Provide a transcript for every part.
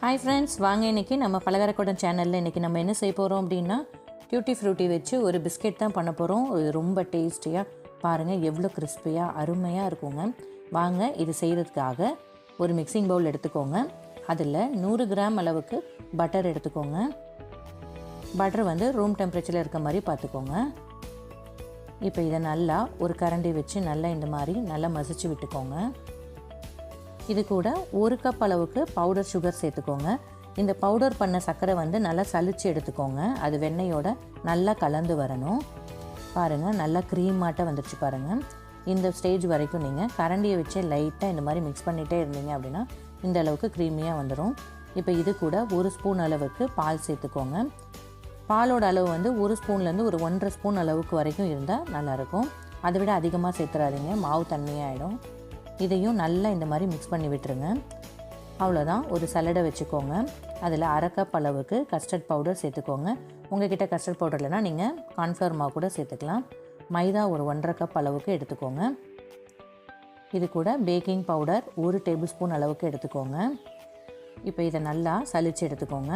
Hi friends வாங்க இன்றைக்கி நம்ம பலகாரக்கூடம் சேனலில் இன்றைக்கி நம்ம என்ன செய்ய போகிறோம் அப்படின்னா டியூட்டி ஃப்ரூட்டி வச்சு ஒரு பிஸ்கெட் தான் பண்ண போகிறோம் இது ரொம்ப டேஸ்டியாக பாருங்கள் எவ்வளோ கிறிஸ்பியாக அருமையாக இருக்குங்க. வாங்க இது செய்கிறதுக்காக ஒரு மிக்சிங் பவுல் எடுத்துக்கோங்க. அதில் நூறு கிராம் அளவுக்கு பட்டர் எடுத்துக்கோங்க. பட்டர் வந்து ரூம் டெம்பரேச்சரில் இருக்க மாதிரி பார்த்துக்கோங்க. இப்போ இதை நல்லா ஒரு கரண்டி வச்சு நல்லா இந்த மாதிரி நல்லா மசிச்சு விட்டுக்கோங்க. இது கூட ஒரு கப் அளவுக்கு பவுடர் சுகர் சேர்த்துக்கோங்க. இந்த பவுடர் பண்ண சர்க்கரை வந்து நல்லா சலிச்சு எடுத்துக்கோங்க. அது வெண்ணெயோட நல்லா கலந்து வரணும். பாருங்கள் நல்லா க்ரீம் மாட்ட வந்துருச்சு பாருங்கள் இந்த ஸ்டேஜ் வரைக்கும் நீங்கள் கரண்டியை வச்சே லைட்டாக இந்த மாதிரி மிக்ஸ் பண்ணிகிட்டே இருந்தீங்க அப்படின்னா இந்த அளவுக்கு க்ரீமியாக வந்துடும் இப்போ இது கூட ஒரு ஸ்பூன் அளவுக்கு பால் சேர்த்துக்கோங்க. பாலோட அளவு வந்து ஒரு ஸ்பூன்லேருந்து ஒரு ஒன்றரை ஸ்பூன் அளவுக்கு வரைக்கும் இருந்தால் நல்லாயிருக்கும் அதை விட அதிகமாக சேர்த்துறாதீங்க. மாவு தண்ணியாகிடும் இதையும் நல்லா இந்த மாதிரி மிக்ஸ் பண்ணி விட்டுருங்க. அவ்வளோதான் ஒரு சலடை வச்சுக்கோங்க. அதில் அரை கப் அளவுக்கு கஸ்டர்ட் பவுடர் சேர்த்துக்கோங்க. உங்ககிட்ட கஸ்டர்ட் பவுடர் இல்லைனா நீங்கள் கான்ஃப்ளவர் மாவு கூட சேர்த்துக்கலாம். மைதா ஒரு ஒன்றரை கப் அளவுக்கு எடுத்துக்கோங்க. இது கூட பேக்கிங் பவுடர் ஒரு டேபிள் ஸ்பூன் அளவுக்கு எடுத்துக்கோங்க. இப்போ இதை நல்லா சலிச்சு எடுத்துக்கோங்க.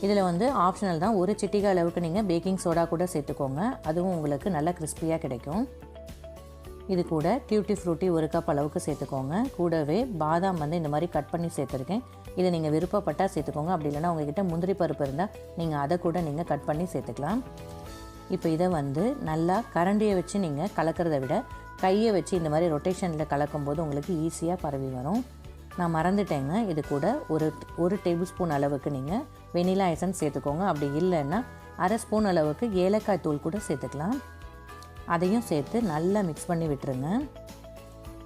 இதில் வந்து ஆப்ஷனல் தான். ஒரு சிட்டிகை அளவுக்கு நீங்கள் பேக்கிங் சோடா கூட சேர்த்துக்கோங்க. அதுவும் உங்களுக்கு நல்லா கிறிஸ்பியாக கிடைக்கும். இது கூட டியூட்டி ஃப்ரூட்டி ஒரு கப் அளவுக்கு சேர்த்துக்கோங்க. கூடவே பாதாம் வந்து இந்த மாதிரி கட் பண்ணி சேர்த்துருக்கேன். இதை நீங்கள் விருப்பப்பட்டால் சேர்த்துக்கோங்க. அப்படி இல்லைனா உங்ககிட்ட முந்திரி பருப்பு இருந்தால் நீங்கள் அதை கூட நீங்கள் கட் பண்ணி சேர்த்துக்கலாம். இப்போ இதை வந்து நல்லா கரண்டியை வச்சு நீங்கள் கலக்கிறத விட கையை வச்சு இந்த மாதிரி ரொட்டேஷனில் கலக்கும்போது உங்களுக்கு ஈஸியாக பரவி வரும். நான் மறந்துட்டேங்க. இது கூட ஒரு ஒரு டேபிள் ஸ்பூன் அளவுக்கு நீங்கள் வெனிலா எசன்ஸ் சேர்த்துக்கோங்க. அப்படி இல்லைன்னா அரை ஸ்பூன் அளவுக்கு ஏலக்காய் தூள் கூட சேர்த்துக்கலாம். அதையும் சேர்த்து நல்லா மிக்ஸ் பண்ணி விட்டுருங்க.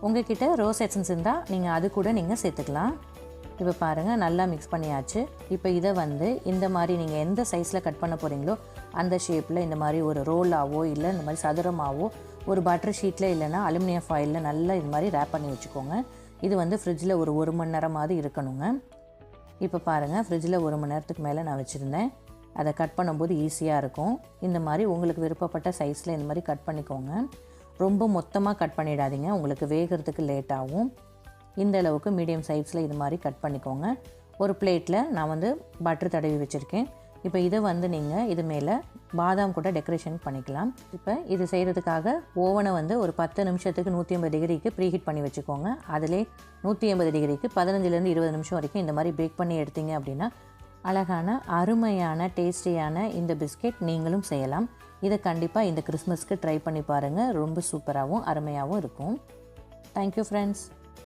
உங்ககிட்ட ரோஸ் எசன்ஸ் இருந்தால் நீங்கள் அது கூட நீங்கள் சேர்த்துக்கலாம். இப்போ பாருங்கள் நல்லா மிக்ஸ் பண்ணியாச்சு. இப்போ இதை வந்து இந்த மாதிரி நீங்கள் எந்த சைஸில் கட் பண்ண போகிறீங்களோ அந்த ஷேப்பில் இந்த மாதிரி ஒரு ரோலாவோ இல்லை இந்த மாதிரி சதுரமாவோ ஒரு பட்டர் ஷீட்டில் இல்லைன்னா அலுமினியம் ஃபாயிலில் நல்லா இது மாதிரி ரேப் பண்ணி வச்சுக்கோங்க. இது வந்து ஃப்ரிட்ஜில் ஒரு ஒரு மணி நேரமாவது இருக்கணுங்க. இப்போ பாருங்கள் ஃப்ரிட்ஜில் ஒரு மணி நேரத்துக்கு மேலே நான் வச்சுருந்தேன். அதை கட் பண்ணும்போது ஈஸியாக இருக்கும். இந்த மாதிரி உங்களுக்கு விருப்பப்பட்ட சைஸில் இந்த மாதிரி கட் பண்ணிக்கோங்க. ரொம்ப மொத்தமாக கட் பண்ணிடாதீங்க. உங்களுக்கு வேகிறதுக்கு லேட் ஆகும். இந்த அளவுக்கு மீடியம் சைஸில் இது மாதிரி கட் பண்ணிக்கோங்க. ஒரு பிளேட்டில் நான் வந்து பட்டர் தடவி வச்சுருக்கேன். இப்போ இதை வந்து நீங்கள் இது மேலே பாதாம் கூட டெக்கரேஷன் பண்ணிக்கலாம். இப்போ இது செய்கிறதுக்காக ஓவனை வந்து ஒரு பத்து நிமிஷத்துக்கு நூற்றி ஐம்பது டிகிரிக்கு ப்ரீஹீட் பண்ணி வச்சுக்கோங்க. அதிலே நூற்றி ஐம்பது டிகிரிக்கு பதினஞ்சுலேருந்து இருபது நிமிஷம் வரைக்கும் இந்த மாதிரி பேக் பண்ணி எடுத்தீங்க அப்படின்னா அழகான அருமையான டேஸ்டியான இந்த பிஸ்கெட் நீங்களும் செய்யலாம். இதை கண்டிப்பாக இந்த கிறிஸ்மஸ்க்கு ட்ரை பண்ணி பாருங்கள் ரொம்ப சூப்பராகவும் அருமையாகவும் இருக்கும். Thank you friends